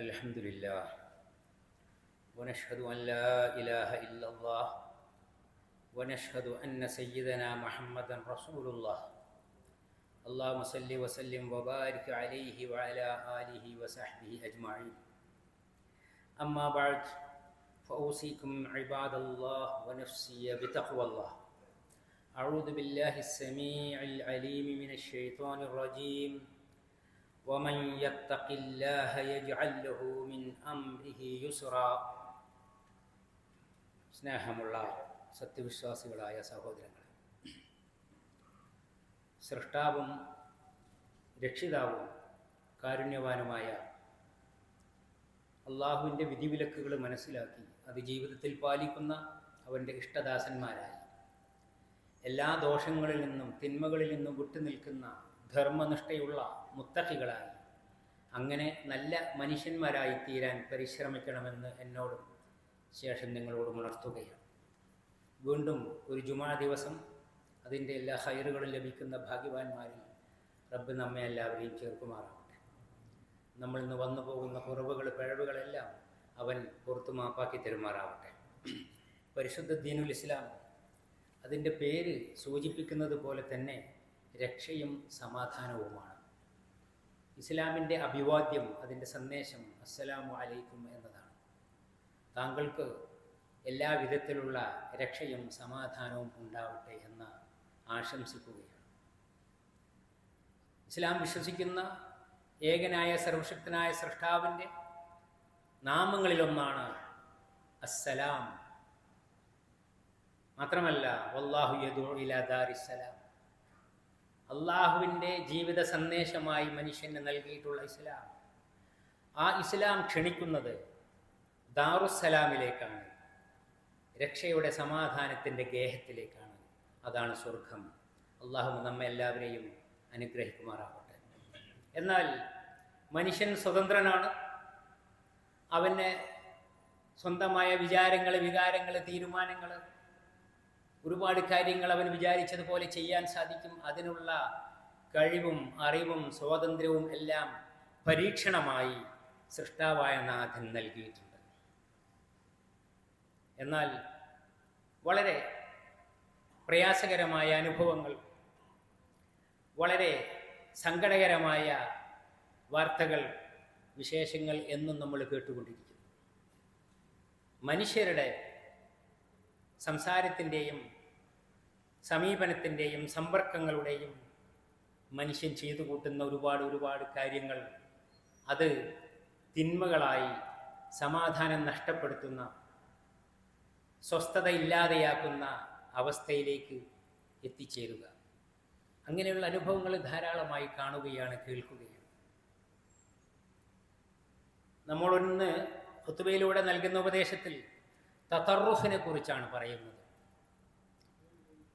الحمد لله. ونشهد أن لا إله إلا الله. ونشهد أن سيدنا محمدا رسول الله. اللهم صل وسلم وبارك عليه وعلى آله وصحبه أجمعين. أما بعد فأوصيكم عباد الله ونفسي بتقوى الله. أعوذ بالله السميع العليم من الشيطان الرجيم. ومن يتق الله يجعل له من أمره يسرا സ്നേഹമുള്ള സത്യവിശ്വാസികളായ സഹോദരങ്ങളെ സൃഷ്ടാവും രക്ഷിതാവും കാരുണ്യവാനുമായ അള്ളാഹുവിൻ്റെ വിധിവിലക്കുകൾ മനസ്സിലാക്കി അത് ജീവിതത്തിൽ പാലിക്കുന്ന അവൻ്റെ ഇഷ്ടദാസന്മാരായി എല്ലാ ദോഷങ്ങളിൽ നിന്നും തിന്മകളിൽ നിന്നും വിട്ടുനിൽക്കുന്ന ധർമ്മനിഷ്ഠയുള്ള മുത്തക്കികളായി അങ്ങനെ നല്ല മനുഷ്യന്മാരായി തീരാൻ പരിശ്രമിക്കണമെന്ന് എന്നോടും ശേഷം നിങ്ങളോട് ഉണർത്തുകയാണ്. വീണ്ടും ഒരു ജുമാ ദിവസം അതിന്റെ എല്ലാ ഹൈറുകളും ലഭിക്കുന്ന ഭാഗ്യവാന്മാരിൽ റബ്ബ് നമ്മെ എല്ലാവരെയും ചേർക്കുമാറാവട്ടെ നമ്മൾ ഇന്ന് വന്നു പോകുന്ന കുറവുകൾ പിഴവുകളെല്ലാം അവൻ പുറത്തു മാപ്പാക്കി തരുമാറാവട്ടെ പരിശുദ്ധ ദീനുൽ ഇസ്ലാം അതിന്റെ പേര് സൂചിപ്പിക്കുന്നത് പോലെ തന്നെ രക്ഷയും സമാധാനവുമാണ്. ഇസ്ലാമിന്റെ അഭിവാദ്യം അതിന്റെ സന്ദേശം അസ്സലാമു അലൈക്കും എന്നതാണ്. താങ്കൾക്ക് എല്ലാ വിധത്തിലുള്ള രക്ഷയും സമാധാനവും ഉണ്ടാവട്ടെ എന്ന് ആശംസിക്കുകയാണ്. ഇസ്ലാം വിശ്വസിക്കുന്ന ഏകനായ സർവശക്തനായ സൃഷ്ടാവിന്റെ നാമങ്ങളിലൊന്നാണ് അസ്സലാം. മാത്രമല്ല വല്ലാഹു യദു ഇലാ ദാരിസ്സലാം അള്ളാഹുവിന്റെ ജീവിത സന്ദേശമായി മനുഷ്യന് നൽകിയിട്ടുള്ള ഇസ്ലാം. ആ ഇസ്ലാം ക്ഷണിക്കുന്നത് ദാറുസലാമിലേക്കാണ് രക്ഷയുടെ സമാധാനത്തിന്റെ ഗേഹത്തിലേക്കാണ്. അതാണ് സ്വർഗം. അള്ളാഹു നമ്മെ എല്ലാവരെയും അനുഗ്രഹിക്കുമാറാവട്ടെ എന്നാൽ മനുഷ്യൻ സ്വതന്ത്രനാണ്. അവന് സ്വന്തമായ വിചാരങ്ങൾ വികാരങ്ങൾ തീരുമാനങ്ങൾ ഒരുപാട് കാര്യങ്ങൾ അവൻ വിചാരിച്ചതുപോലെ ചെയ്യാൻ സാധിക്കും. അതിനുള്ള കഴിവും അറിവും സ്വാതന്ത്ര്യവും എല്ലാം പരീക്ഷണമായി സൃഷ്ടാവായ നാഥൻ നൽകിയിട്ടുണ്ട്. എന്നാൽ വളരെ പ്രയാസകരമായ അനുഭവങ്ങൾ വളരെ സങ്കടകരമായ വാർത്തകൾ വിശേഷങ്ങൾ എന്നും നമ്മൾ കേട്ടുകൊണ്ടിരിക്കുന്നു. മനുഷ്യരുടെ സംസാരത്തിന്റെയും സമീപനത്തിന്റെയും സമ്പർക്കങ്ങളുടെയും മനുഷ്യൻ ചെയ്തു കൂട്ടുന്ന ഒരുപാട് ഒരുപാട് കാര്യങ്ങൾ അത് തിന്മകളായി സമാധാനം നഷ്ടപ്പെടുത്തുന്ന സ്വസ്ഥത ഇല്ലാതെയാക്കുന്ന അവസ്ഥയിലേക്ക് എത്തിച്ചേരുക. അങ്ങനെയുള്ള അനുഭവങ്ങൾ ധാരാളമായി കാണുകയാണ് കേൾക്കുകയാണ്. നമ്മളൊന്ന് ഹുത്തുബയിലൂടെ നൽകുന്ന ഉപദേശത്തിൽ തത്തറുഫിനെ കുറിച്ചാണ് പറയുന്നത്.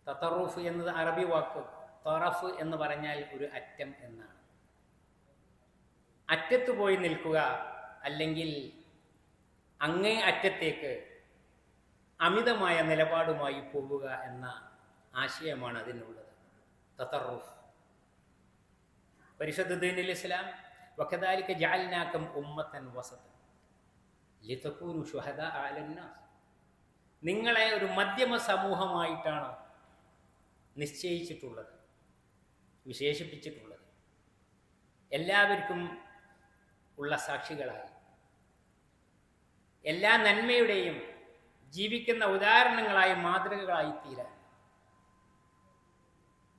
തത്തറുഫ് എന്നത് അറബി വാക്ക് തറഫ് എന്ന് പറഞ്ഞാൽ ഒരു അറ്റം എന്നാണ്. അറ്റത്ത് പോയി നിൽക്കുക അല്ലെങ്കിൽ അങ്ങേ അറ്റത്തേക്ക് അമിതമായ നിലപാടുമായി പോവുക എന്ന ആശയമാണ് അതിനുള്ളത്. തത്തറുഫ് പരിശുദ്ധ ദീനിൽ ഇസ്ലാം വക്കദാലിക്ക് ജാലിനാക്കം ഉമ്മത്തൻ വസത്ത് ലിതക്കൂനു ഷുഹദ ആലന്നാസ് നിങ്ങളെ ഒരു മധ്യമ സമൂഹമായിട്ടാണ് നിശ്ചയിച്ചിട്ടുള്ളത് വിശേഷിപ്പിച്ചിട്ടുള്ളത്. എല്ലാവർക്കും ഉള്ള സാക്ഷികളായി. എല്ലാ നന്മയുടെയും ജീവിക്കുന്ന ഉദാഹരണങ്ങളായി മാതൃകകളായി തീരാൻ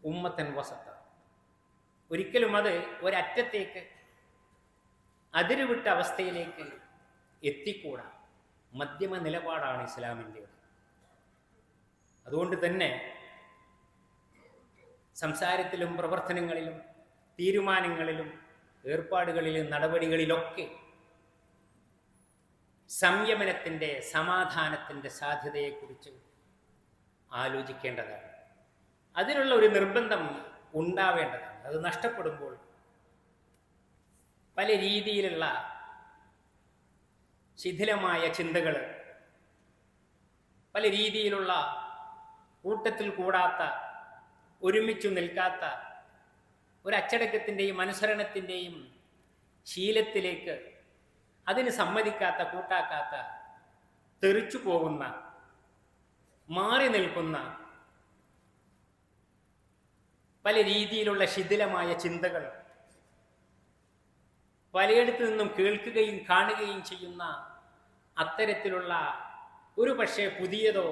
ഉമ്മത്തൻ വസത്ത ഒരിക്കലും അത് ഒരറ്റത്തേക്ക് അതിരുവിട്ട അവസ്ഥയിലേക്ക് എത്തിക്കൂടാ. മധ്യമ നിലപാടാണ് ഇസ്ലാമിന്റേത്. അതുകൊണ്ട് തന്നെ സംസാരത്തിലും പ്രവർത്തനങ്ങളിലും തീരുമാനങ്ങളിലും ഏർപ്പാടുകളിലും നടപടികളിലൊക്കെ സംയമനത്തിന്റെ സമാധാനത്തിന്റെ സാധ്യതയെക്കുറിച്ച് ആലോചിക്കേണ്ടതാണ്. അതിനുള്ള ഒരു നിർബന്ധം ഉണ്ടാവേണ്ടതാണ്. അത് നഷ്ടപ്പെടുമ്പോൾ പല രീതിയിലുള്ള ശിഥിലമായ ചിന്തകൾ പല രീതിയിലുള്ള കൂട്ടത്തിൽ കൂടാത്ത ഒരുമിച്ചു നിൽക്കാത്ത ഒരു അച്ചടക്കത്തിന്റെയും അനുസരണത്തിന്റെയും ശീലത്തിലേക്ക് അതിന് സമ്മതിക്കാത്ത കൂട്ടാക്കാത്ത തെറിച്ചു പോകുന്ന മാറി നിൽക്കുന്ന പല രീതിയിലുള്ള ശിഥിലമായ ചിന്തകൾ പലയിടത്തു നിന്നും കേൾക്കുകയും കാണുകയും ചെയ്യുന്ന അത്തരത്തിലുള്ള ഒരു പക്ഷേ പുതിയതോ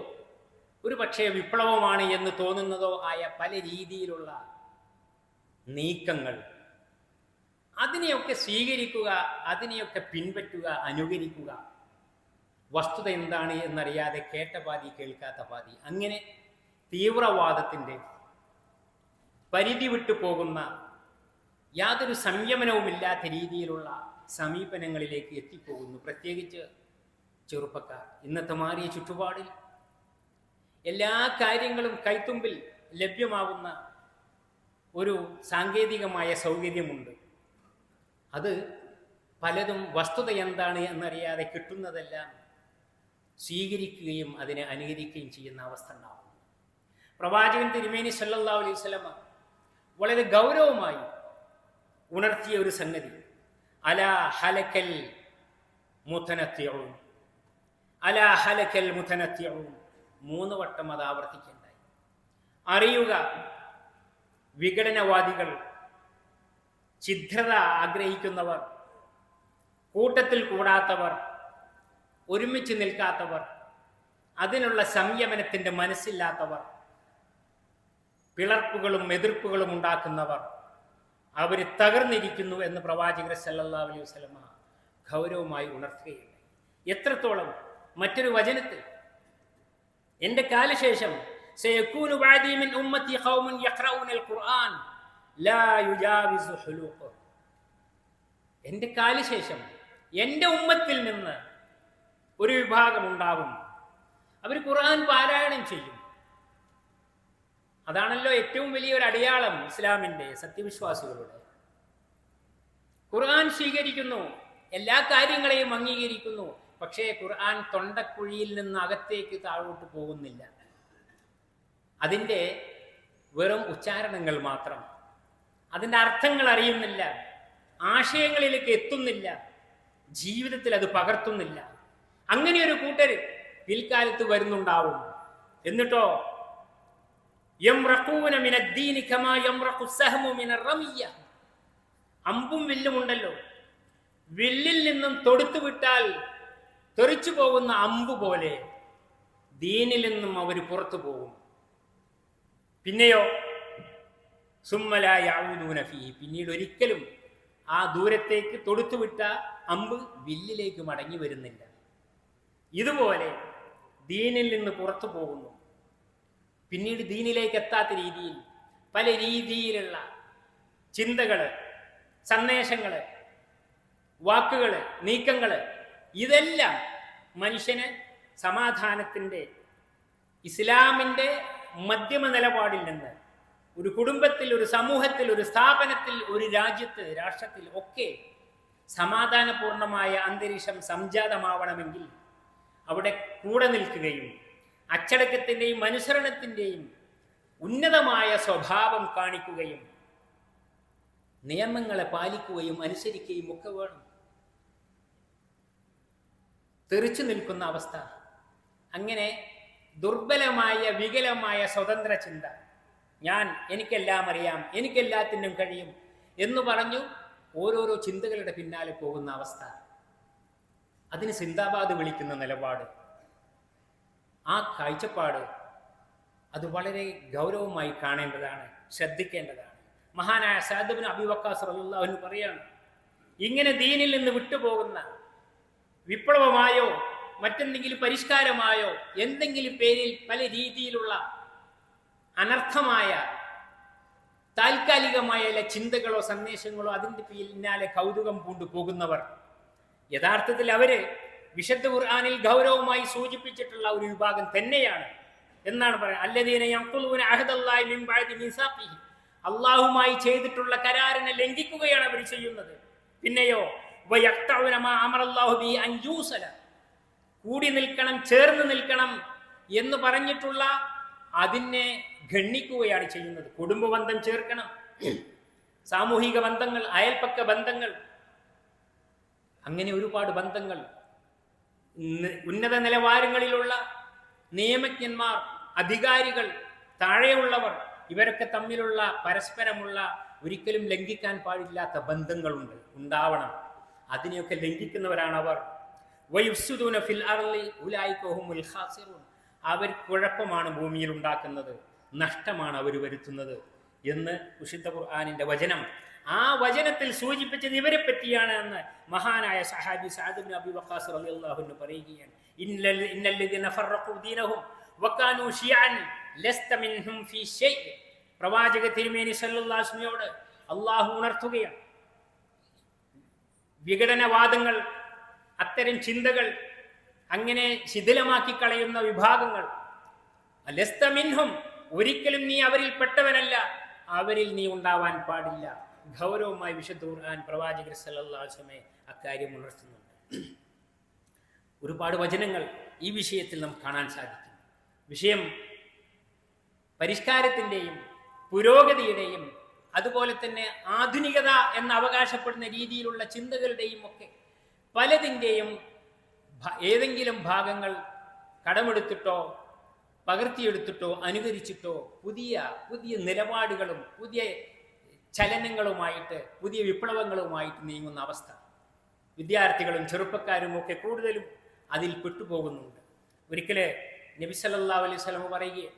ഒരു പക്ഷേ വിപ്ലവമാണ് എന്ന് തോന്നുന്നതോ ആയ പല രീതിയിലുള്ള നീക്കങ്ങൾ. അതിനെയൊക്കെ സ്വീകരിക്കുക അതിനെയൊക്കെ പിൻപറ്റുക അനുകരിക്കുക. വസ്തുത എന്താണ് എന്നറിയാതെ കേട്ട പാതി കേൾക്കാത്ത പാതി. അങ്ങനെ തീവ്രവാദത്തിന്റെ പരിധി വിട്ടു പോകുന്ന യാതൊരു സംയമനവുമില്ലാത്ത രീതിയിലുള്ള സമീപനങ്ങളിലേക്ക് എത്തിപ്പോകുന്നു. പ്രത്യേകിച്ച് ചെറുപ്പക്കാർ. ഇന്നത്തെ മാറിയ ചുറ്റുപാടിൽ എല്ലാ കാര്യങ്ങളും കൈത്തുമ്പിൽ ലഭ്യമാകുന്ന ഒരു സാങ്കേതികമായ സൗകര്യമുണ്ട്. അത് പലതും വസ്തുത എന്താണ് എന്നറിയാതെ കിട്ടുന്നതെല്ലാം സ്വീകരിക്കുകയും അതിനെ അനുകരിക്കുകയും ചെയ്യുന്ന അവസ്ഥ ഉണ്ടാവും പ്രവാചകൻ തിരുമേനി സല്ലാ അലൈഹി സ്വലമ വളരെ ഗൗരവമായി ഉണർത്തിയ ഒരു സംഗതി. അല ഹലക്കൽ മുത്തനത്യവും അല ഹലക്കൽ മുത്തനത്യവും മൂന്ന് വട്ടം അത് ആവർത്തിക്കേണ്ടായി അറിയുക വിഘടനവാദികൾ ഛിദ്രത ആഗ്രഹിക്കുന്നവർ കൂട്ടത്തിൽ കൂടാത്തവർ ഒരുമിച്ച് നിൽക്കാത്തവർ അതിനുള്ള സംയമനത്തിന്റെ മനസ്സില്ലാത്തവർ പിളർപ്പുകളും എതിർപ്പുകളും ഉണ്ടാക്കുന്നവർ അവർ തകർന്നിരിക്കുന്നു എന്ന് പ്രവാചകർ സല്ലാ അലൈഹി വസ്ലമ ഗൗരവമായി ഉണർത്തുകയുണ്ട് എത്രത്തോളം? മറ്റൊരു വചനത്തിൽ എന്റെ കാലശേഷം എന്റെ കാലശേഷം എന്റെ ഉമ്മത്തിൽ നിന്ന് ഒരു വിഭാഗം ഉണ്ടാകും. അവർ ഖുർആൻ പാരായണം ചെയ്യും. അതാണല്ലോ ഏറ്റവും വലിയൊരു അടയാളം ഇസ്ലാമിന്റെ സത്യവിശ്വാസികളുടെ. ഖുർആൻ സ്വീകരിക്കുന്നു എല്ലാ കാര്യങ്ങളെയും അംഗീകരിക്കുന്നു പക്ഷേ ഖുർആൻ തൊണ്ടക്കുഴിയിൽ നിന്ന് അകത്തേക്ക് താഴോട്ട് പോകുന്നില്ല. അതിന്റെ വെറും ഉച്ചാരണങ്ങൾ മാത്രം. അതിന്റെ അർത്ഥങ്ങൾ അറിയുന്നില്ല. ആശയങ്ങളിലേക്ക് എത്തുന്നില്ല. ജീവിതത്തിൽ അത് പകർത്തുന്നില്ല. അങ്ങനെ ഒരു കൂട്ടര് പിൽക്കാലത്ത് വരുന്നുണ്ടാവും. എന്നിട്ടോ? അമ്പും വില്ലും ഉണ്ടല്ലോ. വില്ലിൽ നിന്നും തൊടുത്തു വിട്ടാൽ തെറിച്ചു പോകുന്ന അമ്പ് പോലെ ദീനിൽ നിന്നും അവർ പുറത്തു പോകും. പിന്നെയോ സുമ്മലായൂദൂന ഫീ. പിന്നീട് ഒരിക്കലും ആ ദൂരത്തേക്ക് തൊടുത്തുവിട്ട അമ്പ് വില്ലിലേക്ക് മടങ്ങി വരുന്നില്ല. ഇതുപോലെ ദീനിൽ നിന്ന് പുറത്തു പോകുന്നു. പിന്നീട് ദീനിലേക്ക് എത്താത്ത രീതിയിൽ പല രീതിയിലുള്ള ചിന്തകൾ സന്ദേശങ്ങൾ വാക്കുകൾ നീക്കങ്ങൾ ഇതെല്ലാം മനുഷ്യന് സമാധാനത്തിന്റെ ഇസ്ലാമിന്റെ മധ്യമ നിലപാടിൽ നിന്ന് ഒരു കുടുംബത്തിൽ ഒരു സമൂഹത്തിൽ ഒരു സ്ഥാപനത്തിൽ ഒരു രാജ്യത്ത് രാഷ്ട്രത്തിൽ ഒക്കെ സമാധാനപൂർണമായ അന്തരീക്ഷം സംജാതമാവണമെങ്കിൽ അവിടെ കൂടെ നിൽക്കുകയും അച്ചടക്കത്തിന്റെയും അനുസരണത്തിന്റെയും ഉന്നതമായ സ്വഭാവം കാണിക്കുകയും നിയമങ്ങളെ പാലിക്കുകയും അനുസരിക്കുകയും ഒക്കെ വേണം. തെറിച്ചു നിൽക്കുന്ന അവസ്ഥ. അങ്ങനെ ദുർബലമായ വികലമായ സ്വതന്ത്ര ചിന്ത. ഞാൻ എനിക്കെല്ലാം അറിയാം എനിക്കെല്ലാത്തിനും കഴിയും എന്ന് പറഞ്ഞു ഓരോരോ ചിന്തകളുടെ പിന്നാലെ പോകുന്ന അവസ്ഥ. അതിന് സിന്ദാബാദ് വിളിക്കുന്ന നിലപാട്. ആ കാഴ്ചപ്പാട് അത് വളരെ ഗൗരവമായി കാണേണ്ടതാണ് ശ്രദ്ധിക്കേണ്ടതാണ്. മഹാനായ സാദബിന് അബിവക്കാസ് റല്ലാഹുവിന് പറയാണ് ഇങ്ങനെ ദീനിൽ നിന്ന് വിട്ടുപോകുന്ന വിപ്ലവമായോ മറ്റെന്തെങ്കിലും പരിഷ്കാരമായോ എന്തെങ്കിലും പേരിൽ പല രീതിയിലുള്ള അനർത്ഥമായ താൽക്കാലികമായ ചിന്തകളോ സന്ദേശങ്ങളോ അതിന്റെ പിന്നാലെ കൗതുകം പൂണ്ടു പോകുന്നവർ. യഥാർത്ഥത്തിൽ അവർ വിശുദ്ധ ഖുർആാനിൽ ഗൗരവമായി സൂചിപ്പിച്ചിട്ടുള്ള ഒരു വിഭാഗം തന്നെയാണ് എന്നാണ് പറയുന്നത്. അല്ലദീന അള്ളാഹുമായി ചെയ്തിട്ടുള്ള കരാറിനെ ലംഘിക്കുകയാണ് അവർ ചെയ്യുന്നത്. പിന്നെയോ കൂടി നിൽക്കണം ചേർന്ന് നിൽക്കണം എന്ന് പറഞ്ഞിട്ടുള്ള അതിനെ ഗണ്ണിക്കുകയാണ് ചെയ്യുന്നത്. കുടുംബ ബന്ധം ചേർക്കണം. സാമൂഹിക ബന്ധങ്ങൾ അയൽപ്പക്ക ബന്ധങ്ങൾ. അങ്ങനെ ഒരുപാട് ബന്ധങ്ങൾ. ഉന്നത നിലവാരങ്ങളിലുള്ള നിയമജ്ഞന്മാർ അധികാരികൾ താഴെയുള്ളവർ ഇവരൊക്കെ തമ്മിലുള്ള പരസ്പരമുള്ള ഒരിക്കലും ലംഘിക്കാൻ പാടില്ലാത്ത ബന്ധങ്ങളുണ്ട്. ഉണ്ടാവണം. അതിനെയൊക്കെ ലംഘിക്കുന്നവരാണ് അവർ ഫിൽ. അവർ കുഴപ്പമാണ് ഭൂമിയിൽ ഉണ്ടാക്കുന്നത്. നഷ്ടമാണ് അവർ വരുത്തുന്നത് എന്ന് വിശുദ്ധ ഖുർആാനിന്റെ വചനം. ആ വചനത്തിൽ സൂചിപ്പിച്ചത് ഇവരെ പറ്റിയാണ് എന്ന് മഹാനായ സഹാബി സാദിബിൻ അബി പറയുകയാണ്. പ്രവാചക തിരുമേനി അള്ളാഹു ഉണർത്തുകയാണ്. വിഘടനവാദങ്ങൾ അത്തരം ചിന്തകൾ അങ്ങനെ ശിഥിലമാക്കി കളയുന്ന വിഭാഗങ്ങൾ. അലസ്തമിൻഹും ഒരിക്കലും നീ അവരിൽ പെട്ടവനല്ല. അവരിൽ നീ ഉണ്ടാവാൻ പാടില്ല. ഗൗരവമായി വിശുദ്ധ ഖുർആൻ പ്രവാചകർ വസല്ലമയെ അക്കാര്യം ഉണർത്തുന്നുണ്ട്. ഒരുപാട് വചനങ്ങൾ ഈ വിഷയത്തിൽ നമുക്ക് കാണാൻ സാധിക്കും. വിഷയം പരിഷ്കാരത്തിന്റെയും പുരോഗതിയുടെയും അതുപോലെ തന്നെ ആധുനികത എന്ന് അവകാശപ്പെടുന്ന രീതിയിലുള്ള ചിന്തകളുടെയും ഒക്കെ പലതിന്റെയും ഏതെങ്കിലും ഭാഗങ്ങൾ കടമെടുത്തിട്ടോ പകർത്തിയെടുത്തിട്ടോ അനുകരിച്ചിട്ടോ പുതിയ പുതിയ നിലപാടുകളും പുതിയ ചലനങ്ങളുമായിട്ട് പുതിയ വിപ്ലവങ്ങളുമായിട്ട് നീങ്ങുന്ന അവസ്ഥ. വിദ്യാർത്ഥികളും ചെറുപ്പക്കാരും ഒക്കെ കൂടുതലും അതിൽ പെട്ടുപോകുന്നുണ്ട്. ഒരിക്കലെ നബി സല്ലല്ലാഹു അലൈഹി വസല്ലം പറയുകയാണ്.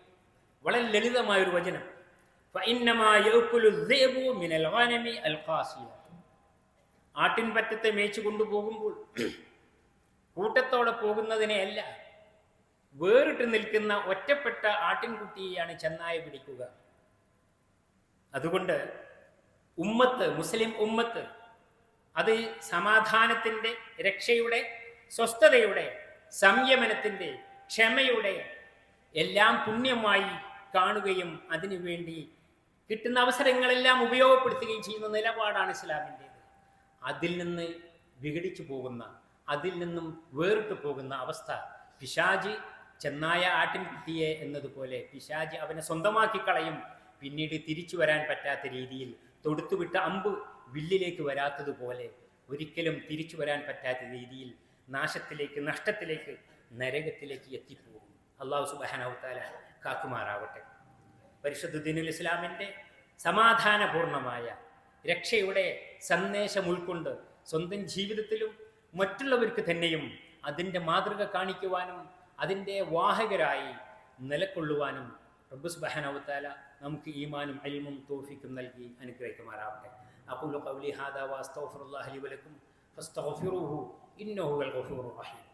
വളരെ ലളിതമായൊരു വചനം. ആട്ടിൻപറ്റത്തെ മേച്ചു കൊണ്ടുപോകുമ്പോൾ കൂട്ടത്തോടെ പോകുന്നതിനെയല്ല വേറിട്ട് നിൽക്കുന്ന ഒറ്റപ്പെട്ട ആട്ടിൻകുട്ടിയെയാണ് ചെന്നായ പിടിക്കുക. അതുകൊണ്ട് ഉമ്മത്ത് മുസ്ലിം ഉമ്മത്ത് അത് സമാധാനത്തിന്റെ രക്ഷയുടെ സ്വസ്ഥതയുടെ സംയമനത്തിന്റെ ക്ഷമയുടെ എല്ലാം പുണ്യമായി കാണുകയും അതിനുവേണ്ടി കിട്ടുന്ന അവസരങ്ങളെല്ലാം ഉപയോഗപ്പെടുത്തുകയും ചെയ്യുന്ന നിലപാടാണ് ഇസ്ലാമിന്റേത്. അതിൽ നിന്ന് വിഘടിച്ചു പോകുന്ന അതിൽ നിന്നും വേറിട്ട് പോകുന്ന അവസ്ഥ പിശാജ് ചെന്നായ ആട്ടിൻകുട്ടിയെ എന്നതുപോലെ പിശാജ് അവനെ സ്വന്തമാക്കി കളയും പിന്നീട് തിരിച്ചു വരാൻ പറ്റാത്ത രീതിയിൽ തൊടുത്തുവിട്ട അമ്പ് വില്ലിലേക്ക് വരാത്തതുപോലെ ഒരിക്കലും തിരിച്ചു വരാൻ പറ്റാത്ത രീതിയിൽ നാശത്തിലേക്ക് നഷ്ടത്തിലേക്ക് നരകത്തിലേക്ക് എത്തിപ്പോകും. അള്ളാഹു സുബാനവത്താല കാക്കുമാറാവട്ടെ. പരിശുദ്ധ ദിനുൽ ഇസ്ലാമിന്റെ സമാധാനപൂർണമായ രക്ഷയുടെ സന്ദേശം ഉൾക്കൊണ്ട് സ്വന്തം ജീവിതത്തിലും മറ്റുള്ളവർക്ക് തന്നെയും അതിന്റെ മാതൃക കാണിക്കുവാനും അതിന്റെ വാഹകരായി നിലക്കൊള്ളുവാനും റബ്ബു സുബ്ഹാനഹു നമുക്ക് ഈമാനും അൽമും തോഫിക്കും നൽകി അനുഗ്രഹിക്കുമാറാവട്ടെ. അഖൂലു കൗലി ഹാദാ വഅസ്തഗ്ഫിറുല്ലാഹ ലി വലക്കും ഫസ്തഗ്ഫിറൂഹു ഇന്നഹു ഹുവൽ റഹീം.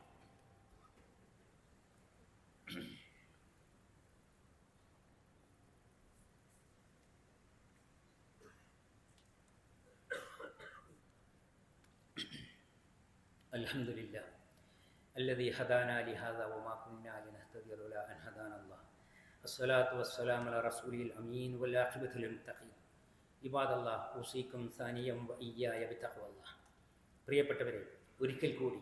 അലഹമില്ല അല്ലതി ഹദാന ലിഹാദ വമാ കുന്ന ലിനഹ്തദിയ അസ്സലാത്തു വസ്സലാമു അലാ റസൂലിൽ അമീൻ വൽ ആഖിബത്തുൽ ഇബാദല്ലാഹ് ഉസീക്കും സാനിയം വയ്യായ ബിത്തഖ്വല്ലാഹ് പ്രിയപ്പെട്ടവരെ ഒരിക്കൽ കൂടി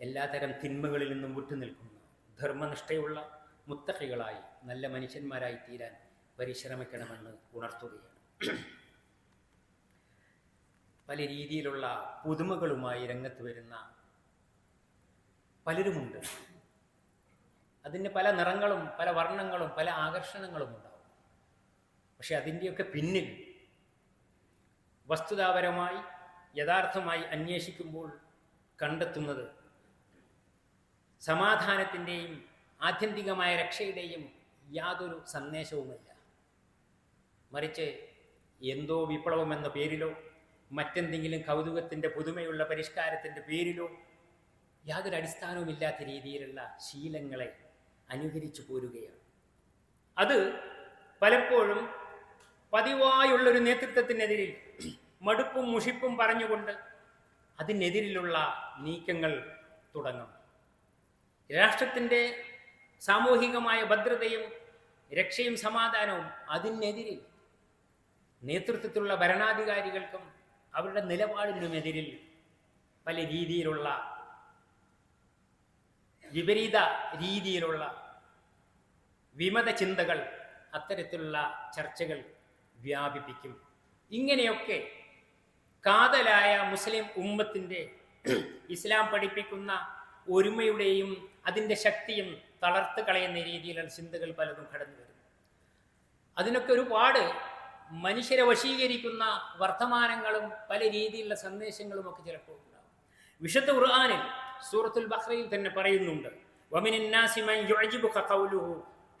എല്ലാതരം തിന്മകളിൽ നിന്നും വിട്ടുനിൽക്കുന്ന ധർമ്മനിഷ്ഠയുള്ള മുത്തഖികളായി നല്ല മനുഷ്യന്മാരായി തീരാൻ പരിശ്രമിക്കണമെന്ന് ഉണർത്തുകയാണ്. പല രീതിയിലുള്ള പുതുമകളുമായി രംഗത്ത് വരുന്ന പലരുമുണ്ട്. അതിന് പല നിറങ്ങളും പല വർണങ്ങളും പല ആകർഷണങ്ങളും ഉണ്ടാവും. പക്ഷെ അതിന്റെയൊക്കെ പിന്നിൽ വസ്തുതാപരമായി യഥാർത്ഥമായി അന്വേഷിക്കുമ്പോൾ കണ്ടെത്തുന്നത് സമാധാനത്തിന്റെയും ആത്യന്തികമായ രക്ഷയുടെയും യാതൊരു സന്ദേശവുമില്ല. മറിച്ച് എന്തോ വിപ്ലവം എന്ന പേരിലോ മറ്റെന്തെങ്കിലും കൗതുകത്തിന്റെ പുതുമയുള്ള പരിഷ്കാരത്തിന്റെ പേരിലോ യാതൊരു അടിസ്ഥാനവുമില്ലാത്ത രീതിയിലുള്ള ശീലങ്ങളെ അനുകരിച്ചു പോരുകയാണ്. അത് പലപ്പോഴും പതിവായുള്ളൊരു നേതൃത്വത്തിനെതിരിൽ മടുപ്പും മുഷിപ്പും പറഞ്ഞുകൊണ്ട് അതിനെതിരിലുള്ള നീക്കങ്ങൾ തുടങ്ങും രാഷ്ട്രത്തിന്റെ സാമൂഹികമായ ഭദ്രതയും രക്ഷയും സമാധാനവും അതിനെതിരിൽ നേതൃത്വത്തിലുള്ള ഭരണാധികാരികൾക്കും അവരുടെ നിലപാടിനുമെതിരിൽ പല രീതിയിലുള്ള വിപരീത രീതിയിലുള്ള വിമത ചിന്തകൾ അത്തരത്തിലുള്ള ചർച്ചകൾ വ്യാപിപ്പിക്കും. ഇങ്ങനെയൊക്കെ കാതലായ മുസ്ലിം ഉമ്മത്തിന്റെ ഇസ്ലാം പഠിപ്പിക്കുന്ന ഒരുമയുടെയും അതിന്റെ ശക്തിയും തളർത്ത് കളയുന്ന രീതിയിലുള്ള ചിന്തകൾ പലതും കടന്നു വരുന്നു അതിനൊക്കെ ഒരുപാട് മനുഷ്യരെ വശീകരിക്കുന്ന വർത്തമാനങ്ങളും പല രീതിയിലുള്ള സന്ദേശങ്ങളും ഒക്കെ ചിലപ്പോൾ ഉണ്ടാകും. വിശുദ്ധ ഖുർആാനിൽ സൂറത്തുൽ ബഹ്റയിൽ തന്നെ പറയുന്നുണ്ട്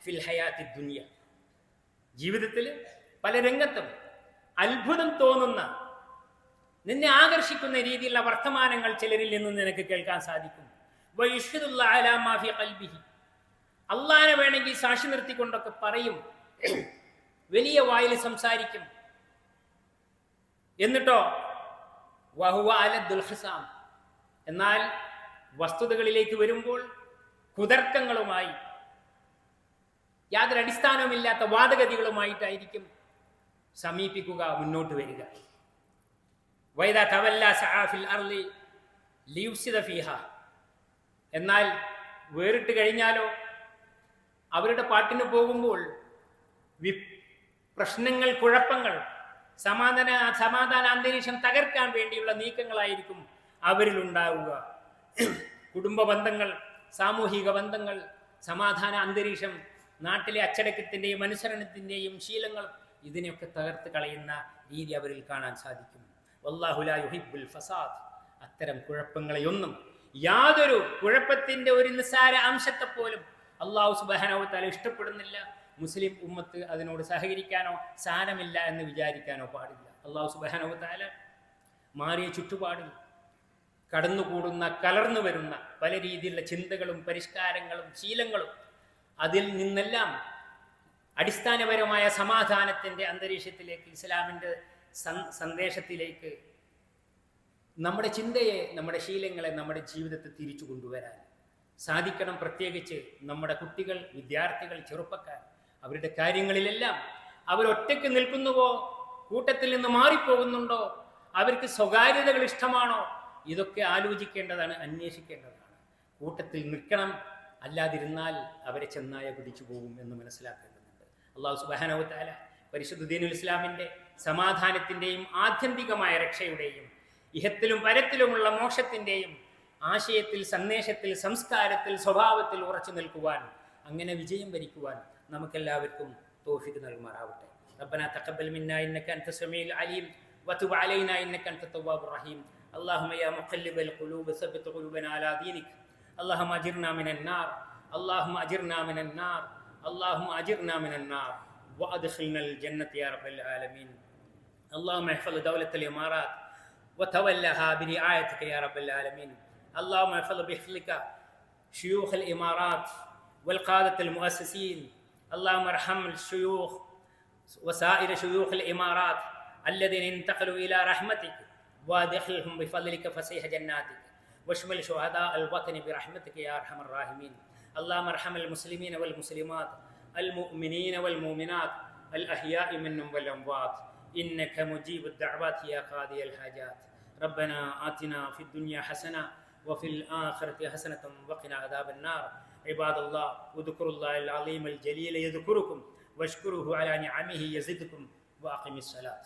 ഫിൽ ജീവിതത്തിൽ പല രംഗത്തും അത്ഭുതം തോന്നുന്ന നിന്നെ ആകർഷിക്കുന്ന രീതിയിലുള്ള വർത്തമാനങ്ങൾ ചിലരിൽ നിന്നും നിനക്ക് കേൾക്കാൻ സാധിക്കും അള്ളാനെ വേണമെങ്കിൽ സാക്ഷി നിർത്തിക്കൊണ്ടൊക്കെ പറയും. വലിയ വായിൽ സംസാരിക്കും. എന്നിട്ടോ വഹുവ ഹിസാം എന്നാൽ വസ്തുതകളിലേക്ക് വരുമ്പോൾ കുതർക്കങ്ങളുമായി യാതൊരു അടിസ്ഥാനവുമില്ലാത്ത വാദഗതികളുമായിട്ടായിരിക്കും സമീപിക്കുക മുന്നോട്ട് വരിക. തവല്ല എന്നാൽ വേറിട്ട് കഴിഞ്ഞാലോ അവരുടെ പാട്ടിന് പോകുമ്പോൾ പ്രശ്നങ്ങൾ കുഴപ്പങ്ങൾ സമാധാന സമാധാന അന്തരീക്ഷം തകർക്കാൻ വേണ്ടിയുള്ള നീക്കങ്ങളായിരിക്കും അവരിൽ ഉണ്ടാവുക. കുടുംബ ബന്ധങ്ങൾ സാമൂഹിക ബന്ധങ്ങൾ സമാധാന അന്തരീക്ഷം നാട്ടിലെ അച്ചടക്കത്തിന്റെയും അനുസരണത്തിന്റെയും ശീലങ്ങൾ ഇതിനെയൊക്കെ തകർത്ത് കളയുന്ന രീതി അവരിൽ കാണാൻ സാധിക്കും. വല്ലാഹുല ഫസാദ്. അത്തരം കുഴപ്പങ്ങളെയൊന്നും യാതൊരു കുഴപ്പത്തിന്റെ ഒരു നിസ്സാര അംശത്തെപ്പോലും അള്ളാഹു സുബാനവത്താല ഇഷ്ടപ്പെടുന്നില്ല. മുസ്ലിം ഉമ്മത്ത് അതിനോട് സഹകരിക്കാനോ സാരമില്ല എന്ന് വിചാരിക്കാനോ പാടില്ല. അള്ളാഹു സുബാനവത്താല മാറിയ ചുറ്റുപാടിൽ കടന്നുകൂടുന്ന കലർന്നു വരുന്ന പല രീതിയിലുള്ള ചിന്തകളും പരിഷ്കാരങ്ങളും ശീലങ്ങളും അതിൽ നിന്നെല്ലാം അടിസ്ഥാനപരമായ സമാധാനത്തിന്റെ അന്തരീക്ഷത്തിലേക്ക് ഇസ്ലാമിന്റെ സന്ദേശത്തിലേക്ക് നമ്മുടെ ചിന്തയെ നമ്മുടെ ശീലങ്ങളെ നമ്മുടെ ജീവിതത്തെ തിരിച്ചു കൊണ്ടുവരാൻ സാധിക്കണം. പ്രത്യേകിച്ച് നമ്മുടെ കുട്ടികൾ വിദ്യാർത്ഥികൾ ചെറുപ്പക്കാർ അവരുടെ കാര്യങ്ങളിലെല്ലാം അവരൊറ്റയ്ക്ക് നിൽക്കുന്നുവോ? കൂട്ടത്തിൽ നിന്ന് മാറിപ്പോകുന്നുണ്ടോ? അവർക്ക് സ്വകാര്യതകൾ ഇഷ്ടമാണോ? ഇതൊക്കെ ആലോചിക്കേണ്ടതാണ് അന്വേഷിക്കേണ്ടതാണ്. കൂട്ടത്തിൽ നിൽക്കണം അല്ലാതിരുന്നാൽ അവരെ ചെന്നായ പിടിച്ചു പോകും എന്ന് മനസ്സിലാക്കേണ്ടതുണ്ട്. അള്ളാഹു സുബാനവത്താല പരിശുദ്ധ ദീനുൽ ഇസ്ലാമിന്റെ സമാധാനത്തിന്റെയും ആത്യന്തികമായ രക്ഷയുടെയും ഇഹത്തിലും പരത്തിലുമുള്ള മോക്ഷത്തിന്റെയും ആശയത്തിൽ സന്ദേശത്തിൽ സംസ്കാരത്തിൽ സ്വഭാവത്തിൽ ഉറച്ചു നിൽക്കുവാൻ അങ്ങനെ വിജയം വരിക്കുവാൻ നമുക്കെല്ലാവർക്കും തോഫിക്ക് നൽകുമാറാവട്ടെ ربنا تقبل منا انك انت السميع العليم وتب علينا انك انت التواب الرحيم اللهم يا مقلب القلوب ثبت قلوبنا على دينك اللهم اجرنا من النار اللهم اجرنا من النار اللهم اجرنا من النار وادخلنا الجنه يا رب العالمين اللهم احفظ دوله الامارات وتولها برعايتك يا رب العالمين اللهم احفظ بحفظك شيوخ الامارات والقاده المؤسسين اللهم ارحم الشيوخ وسائر شيوخ الإمارات الذين انتقلوا إلى رحمتك وادخلهم بفضلك فسيح جناتك واشمل شهداء الوطن برحمتك يا أرحم الراحمين. اللهم ارحم المسلمين والمسلمات المؤمنين والمؤمنات الأحياء منهم والأموات. إنك مجيب الدعوات يا قاضي الحاجات. ربنا آتنا في الدنيا حسنة وفي الآخرة حسنة وقنا عذاب النار. عباد الله واذكروا الله العظيم الجليل يذكركم واشكروه على نعمه يزدكم وأقم الصلاة.